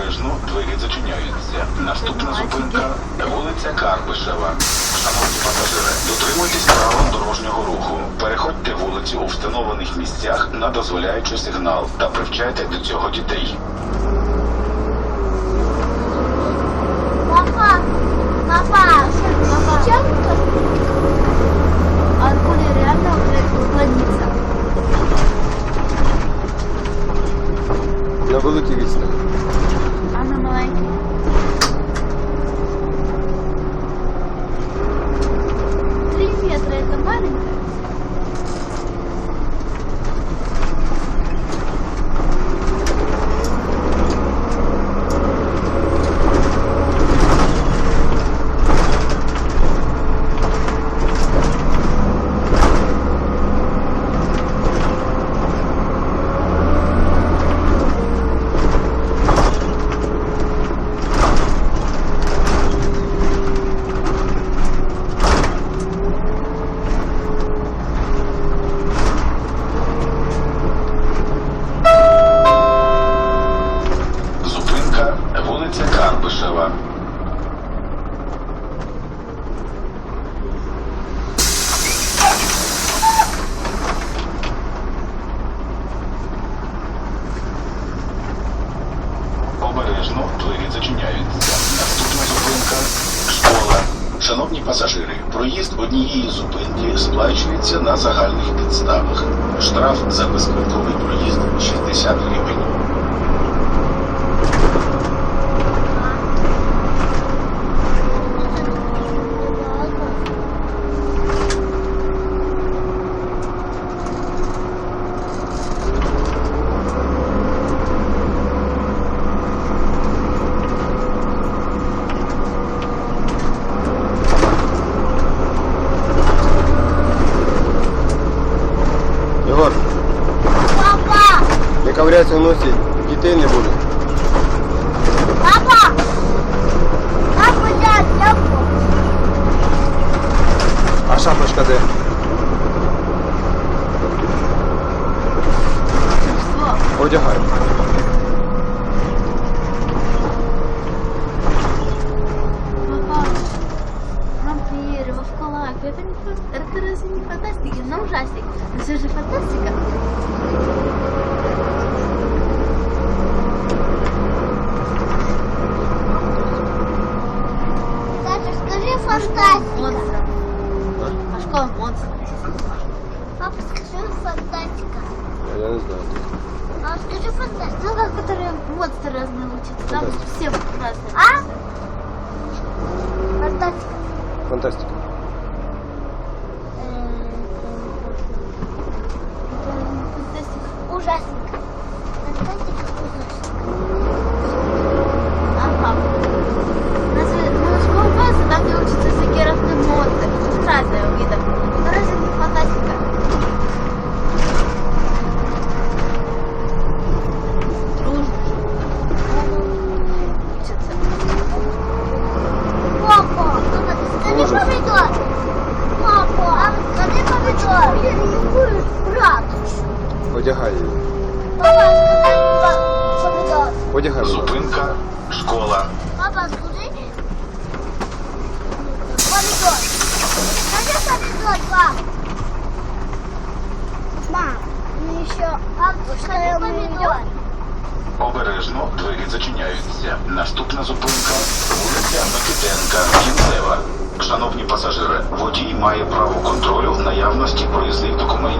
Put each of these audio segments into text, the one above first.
Обережно двері зачиняються. Наступна зупинка вулиця Карбишева. Шановні пасажири, дотримуйтесь правил дорожнього руху. Переходьте вулицю у встановлених місцях на дозволяючий сигнал та привчайте до цього дітей. Папа, папа, сейчас Аркули реально уже уклонится. На великій відстані. Она маленькая. Три метра это маленькая. Зупинка вулиця Карбишева. Обережно двері зачиняються. Наступна зупинка школа. Шановні пасажири, проїзд однієї зупинки сплачується на загальних підставах. Штраф за безквитковий проїзд 60 гривень. Єгор, Папа, не ковыряйся в носі, дітей не буде. папа, папа, я тряпку. А шапочка де? Что? Одягай. Папа, вампиры, вовкулак, это не фан- это разве не фантастика, но ужастик. Но все же фантастика. А школа монстров. Папа, скажи фантастика. А Я не знаю. А скажи фантастика. Ну, как которые монстры разные учатся. Там все разные. А? Фантастика. Фантастика. Фантастика. Ужасненько. Одягай її. Одягай. її. Зупинка школа. Папа, скажи помидор. Скажи помидор, пап. Мам, ну еще... Пап, скажи помидор. Обережно двері зачиняються. Наступна зупинка вулиця Микитенка, кінцева. Шановні пасажири, водій має право контролю наявності проїзних документів.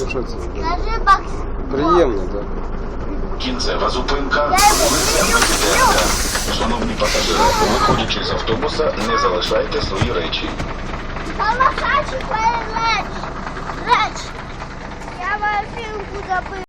Ну що це? Скажи бакс. Приємно, так. Кінцева зупинка вулиця. Шановні пасажири, Виходячи з автобуса, не залишайте свої речі. Мама, хочу твої речі. Речі. Я машинку забив.